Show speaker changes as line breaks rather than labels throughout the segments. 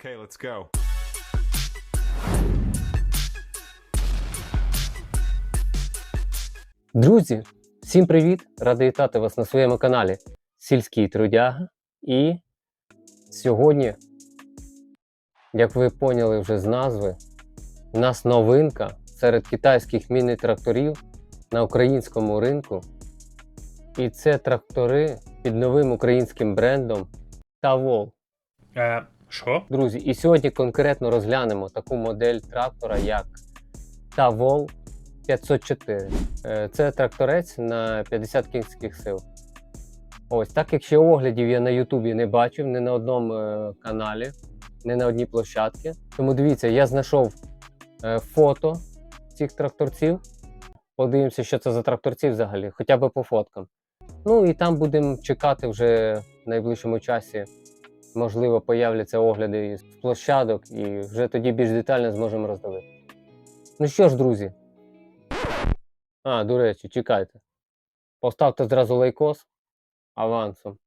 Okay, let's go.
Друзі, всім привіт! Радий вітати вас на своєму каналі Сільський Трудяга. І сьогодні, як ви поняли вже з назви, у нас новинка серед китайських міні-тракторів на українському ринку. І це трактори під новим українським брендом Тавол.
Що?
Друзі, і сьогодні конкретно розглянемо таку модель трактора, як Тавол 504. Е, Це тракторець на 50 кінських сил. Ось так як ще оглядів я на Ютубі не бачив, ні на одному е, каналі, ні на одній площадці. Тому дивіться, я знайшов е, фото цих тракторців. Подивимося, що це за тракторці взагалі, хоча б по фоткам. Ну і там будемо чекати вже в найближчому часі. Можливо, появляться огляди з площадок, і вже тоді більш детально зможемо роздавити. Ну що ж, друзі. А, до речі, чекайте. Поставте зразу лайкос авансом.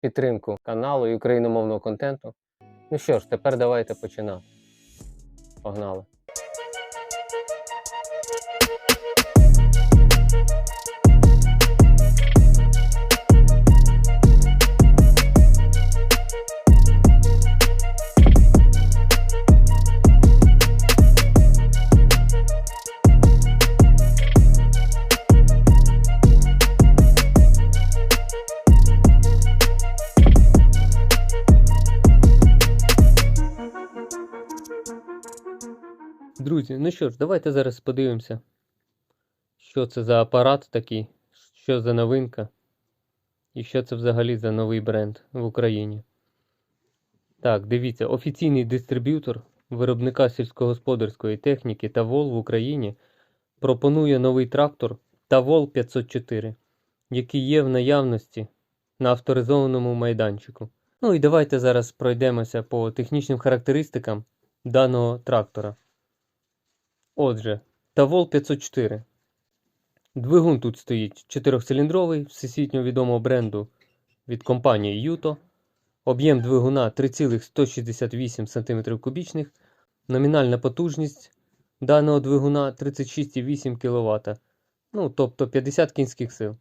Підтримку каналу і україномовного контенту. Ну що ж, тепер давайте починати. Погнали. Друзі, ну що ж, давайте зараз подивимося, що це за апарат такий, що за новинка, і що це взагалі за новий бренд в Україні. Так, дивіться, офіційний дистриб'ютор виробника сільськогосподарської техніки Тавол в Україні пропонує новий трактор Тавол 504, який є в наявності на авторизованому майданчику. Ну і давайте зараз пройдемося по технічним характеристикам даного трактора. Отже, Тавол 504. Двигун тут стоїть чотирьохциліндровий всесвітньо відомого бренду від компанії Юто. Об'єм двигуна 3,168 см кубічних. Номінальна потужність даного двигуна 36,8 кВт. Ну, тобто 50 кінських сил.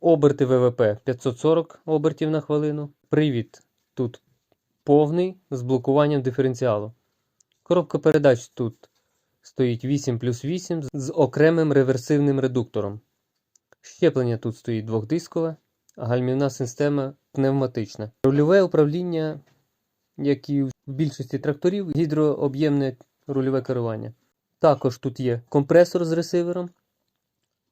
Оберти ВВП 540 обертів на хвилину. Привід тут повний з блокуванням диференціалу. Коробка передач тут стоїть 8 плюс 8 з окремим реверсивним редуктором. Щеплення тут стоїть двохдискове, гальмівна система пневматична. Рульове управління, як і в більшості тракторів, гідрооб'ємне рульове керування. Також тут є компресор з ресивером,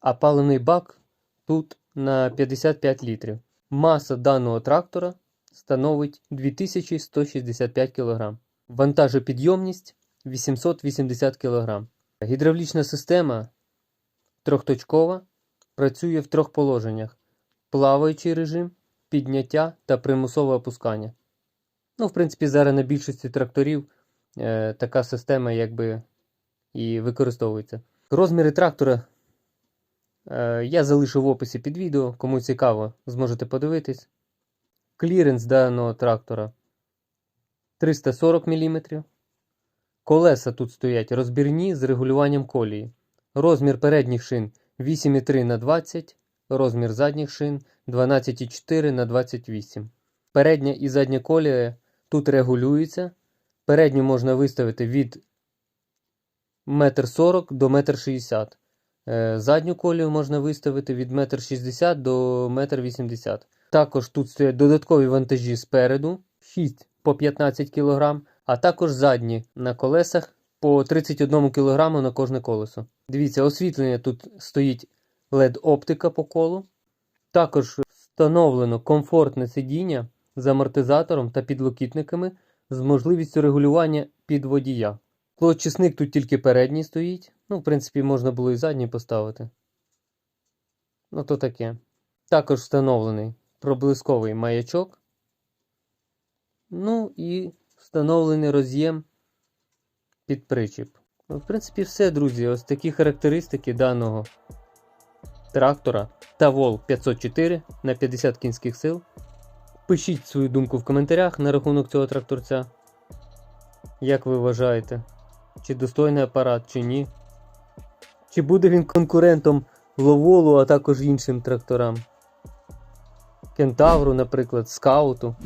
а паливний бак тут на 55 літрів. Маса даного трактора становить 2165 кг. Вантажопідйомність 880 кг. Гідравлічна система трьохточкова працює в трьох положеннях: плаваючий режим, підняття та примусове опускання. Ну, в принципі, зараз на більшості тракторів е, така система якби і використовується. Розміри трактора е, я залишу в описі під відео. Кому цікаво, зможете подивитись. Кліренс даного трактора 340 мм. Колеса тут стоять розбірні з регулюванням колії. Розмір передніх шин 8,3 на 20, розмір задніх шин 12,4 на 28. Передня і задня колія тут регулюються. Передню можна виставити від 1,40 м до 1,60 м. Задню колію можна виставити від 1,60 м до 1,80 м. Також тут стоять додаткові вантажі спереду 6 по 15 кг а також задні на колесах по 31 кг на кожне колесо. Дивіться, освітлення тут стоїть LED-оптика по колу. Також встановлено комфортне сидіння з амортизатором та підлокітниками з можливістю регулювання під водія. Плотчисник тут тільки передній стоїть. Ну, в принципі, можна було і задній поставити. Ну, то таке. Також встановлений проблисковий маячок. Ну і встановлений роз'єм під причіп. Ну, в принципі, все, друзі. Ось такі характеристики даного трактора Тавол 504 на 50 кінських сил. Пишіть свою думку в коментарях на рахунок цього тракторця. Як ви вважаєте? Чи достойний апарат, чи ні? Чи буде він конкурентом Ловолу, а також іншим тракторам? Кентавру, наприклад, скауту.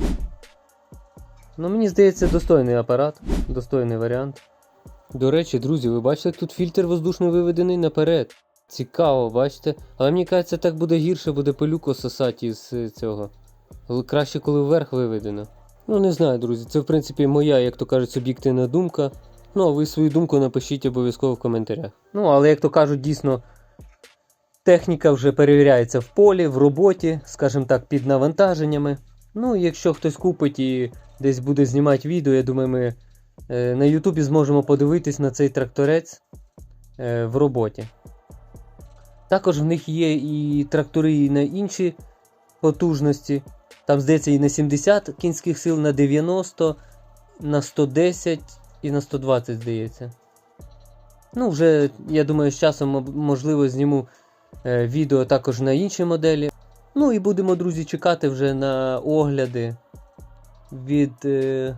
Ну, мені здається, достойний апарат, достойний варіант. До речі, друзі, ви бачите, тут фільтр воздушний виведений наперед. Цікаво, бачите? Але мені кажеться, так буде гірше, буде пилюку сосати із е, цього. Краще, коли вверх виведено. Ну, не знаю, друзі, це в принципі моя, як то кажуть, суб'єктивна думка. Ну, а ви свою думку напишіть обов'язково в коментарях. Ну, але як то кажуть, дійсно, техніка вже перевіряється в полі, в роботі, скажімо так, під навантаженнями. Ну, якщо хтось купить і десь буде знімати відео, я думаю, ми е, на Ютубі зможемо подивитись на цей тракторець е, в роботі. Також в них є і трактори і на інші потужності. Там, здається, і на 70 кінських сил, на 90, на 110 і на 120, здається. Ну, вже, я думаю, з часом можливо зніму е, відео також на інші моделі. Ну і будемо, друзі, чекати вже на огляди від е,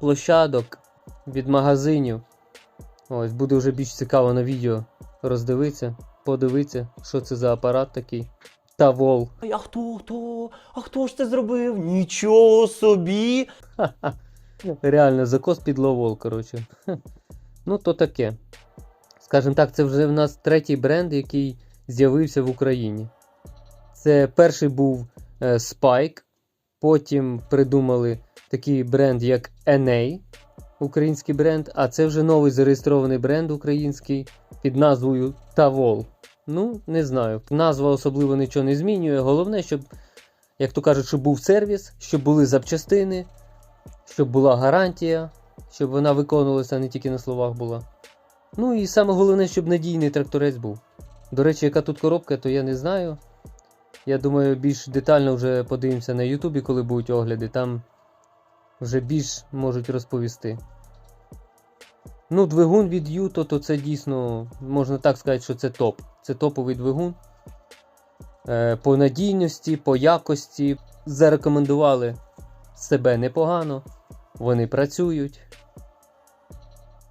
площадок, від магазинів. Ось, буде вже більш цікаво на відео роздивитися, подивитися, що це за апарат такий. Та вол.
А хто хто? А хто ж це зробив? Нічого собі!
Реально, закос під ловол, коротше. Ну, то таке. Скажімо так, це вже в нас третій бренд, який з'явився в Україні. Це перший був е, Spike, потім придумали такий бренд, як NA, український бренд, а це вже новий зареєстрований бренд український під назвою Tavol. Ну, не знаю. Назва особливо нічого не змінює. Головне, щоб, як то кажуть, щоб був сервіс, щоб були запчастини, щоб була гарантія, щоб вона виконувалася, не тільки на словах була. Ну і саме головне, щоб надійний тракторець був. До речі, яка тут коробка, то я не знаю. Я думаю, більш детально вже подивимося на Ютубі, коли будуть огляди. Там вже більш можуть розповісти. Ну, двигун від Юто, то це дійсно, можна так сказати, що це топ. Це топовий двигун. Е, по надійності, по якості. Зарекомендували себе непогано. Вони працюють.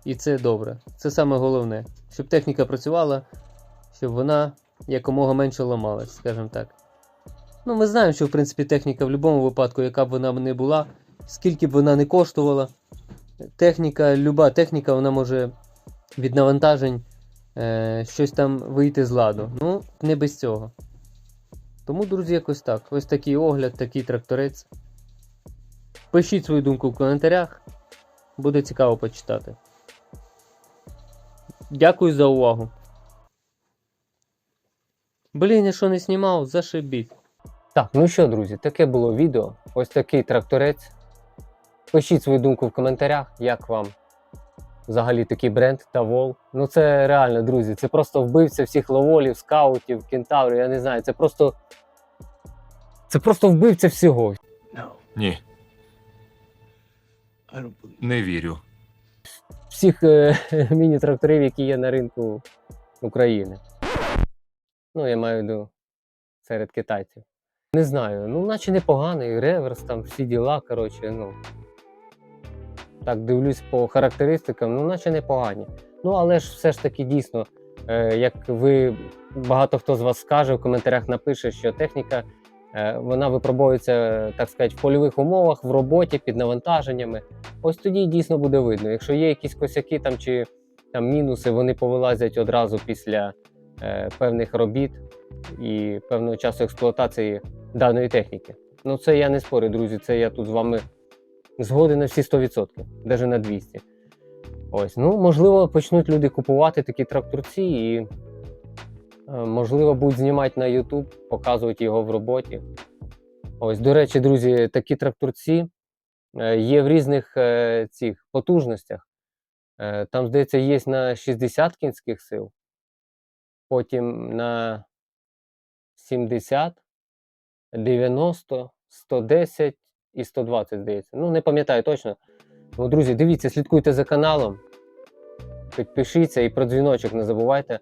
І це добре. Це саме головне. Щоб техніка працювала, щоб вона якомога менше ламалась, скажімо так. Ну, ми знаємо, що в принципі техніка в будь-якому випадку, яка б вона не була, скільки б вона не коштувала. Техніка, люба техніка, вона може від навантажень е, щось там вийти з ладу. Ну, не без цього. Тому, друзі, якось так. Ось такий огляд, такий тракторець. Пишіть свою думку в коментарях. Буде цікаво почитати. Дякую за увагу. Блін, я що не знімав, зашибіть. Так, ну що, друзі, таке було відео. Ось такий тракторець. Пишіть свою думку в коментарях, як вам взагалі такий бренд та вол. Ну це реально, друзі, це просто вбивця всіх ловолів, скаутів, кентаврів, я не знаю, це просто. Це просто вбивця всього.
Ні, не вірю.
всіх е, міні-тракторів, які є на ринку України. Ну, я маю в виду серед китайців. Не знаю, ну, наче непоганий, реверс, там всі діла, коротше, ну. Так, дивлюсь по характеристикам, ну, наче непогані. Ну, але ж все ж таки дійсно, е, як ви багато хто з вас скаже, в коментарях напише, що техніка е, вона випробовується, так сказати, в польових умовах, в роботі, під навантаженнями. Ось тоді дійсно буде видно. Якщо є якісь косяки там чи там мінуси, вони повилазять одразу після певних робіт і певного часу експлуатації даної техніки. Ну це я не спорю, друзі. Це я тут з вами згоден на всі 100%, навіть на 200. Ось, ну можливо, почнуть люди купувати такі тракторці і. е, Можливо, будуть знімати на YouTube, показувати його в роботі. Ось, до речі, друзі, такі тракторці е, є в різних е, цих потужностях. Е, Там, здається, є на 60 кінських сил, потім на 70, 90, 110 і 120, здається. Ну, не пам'ятаю точно. Ну, друзі, дивіться, слідкуйте за каналом, підпишіться і про дзвіночок не забувайте,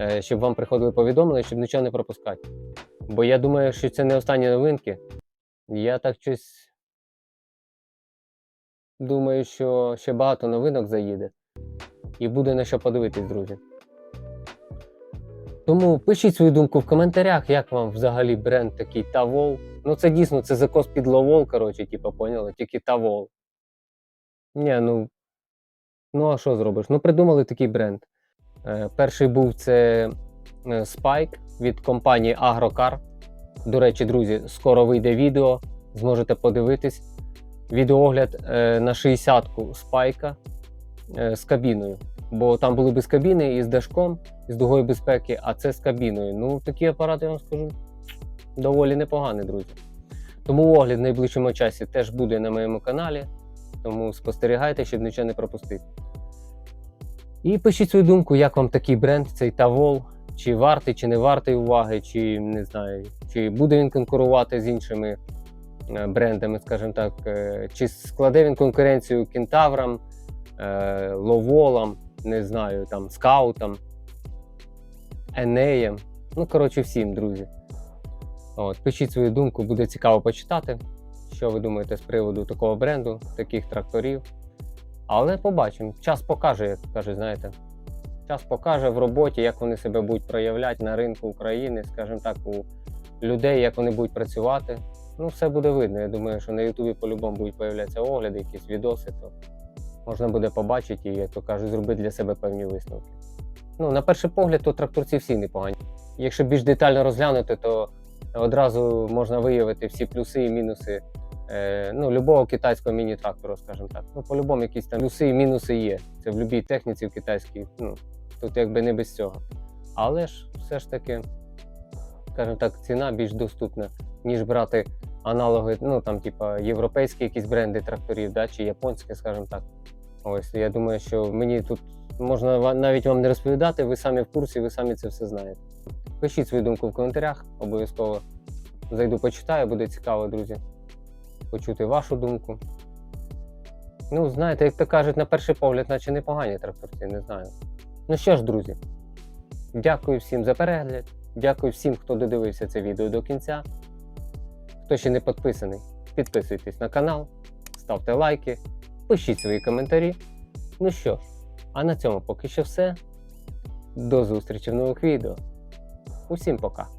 е, щоб вам приходили повідомлення, щоб нічого не пропускати. Бо я думаю, що це не останні новинки. Я так щось
Думаю, що ще багато новинок заїде. І буде на що подивитись, друзі. Тому пишіть свою думку в коментарях, як вам взагалі бренд такий Тавол. Ну, це дійсно це закос під ловол, коротше, типу, поняли, тільки Тавол. Ні, ну. Ну, а що зробиш? Ну, придумали такий бренд. Е, перший був це е, Spike від компанії Agrocar. До речі, друзі, скоро вийде відео, зможете подивитись. Відеоогляд е, на 60-ку спайка е, з кабіною. Бо там були без кабіни і з дашком, і з дугою безпеки, а це з кабіною. Ну, такі апарати, я вам скажу, доволі непогані, друзі. Тому огляд в найближчому часі теж буде на моєму каналі. Тому спостерігайте, щоб нічого не пропустити. І пишіть свою думку, як вам такий бренд, цей Тавол, чи вартий, чи не вартий уваги, чи не знаю, чи буде він конкурувати з іншими е, брендами, скажімо так, е, чи складе він конкуренцію кентаврам, е, ловолам, не знаю, там, скаутам, енеям. Ну, коротше, всім, друзі. От, пишіть свою думку, буде цікаво почитати, що ви думаєте з приводу такого бренду, таких тракторів. Але побачимо. Час покаже, як кажуть, знаєте. Час покаже в роботі, як вони себе будуть проявляти на ринку України, скажімо так, у людей, як вони будуть працювати. Ну, все буде видно. Я думаю, що на Ютубі по-любому будуть появлятися огляди, якісь відоси, то можна буде побачити і, як то кажуть, зробити для себе певні висновки. Ну, на перший погляд, то тракторці всі непогані. Якщо більш детально розглянути, то одразу можна виявити всі плюси і мінуси е, ну, любого китайського міні-трактору, скажімо так. Ну, по-любому якісь там плюси і мінуси є. Це в будь-якій техніці в китайській. Ну, тут якби не без цього. Але ж все ж таки, скажімо так, ціна більш доступна, ніж брати аналоги, ну там, типа, європейські якісь бренди тракторів, да, чи японські, скажімо так. Ось я думаю, що мені тут можна навіть вам не розповідати, ви самі в курсі, ви самі це все знаєте. Пишіть свою думку в коментарях, обов'язково зайду, почитаю, буде цікаво, друзі, почути вашу думку. Ну, знаєте, як то кажуть, на перший погляд, наче непогані тракторці, не знаю. Ну що ж, друзі, дякую всім за перегляд. Дякую всім, хто додивився це відео до кінця. Хто ще не підписаний, підписуйтесь на канал, ставте лайки, пишіть свої коментарі. Ну що ж, а на цьому поки що все. До зустрічі в нових відео. Усім пока!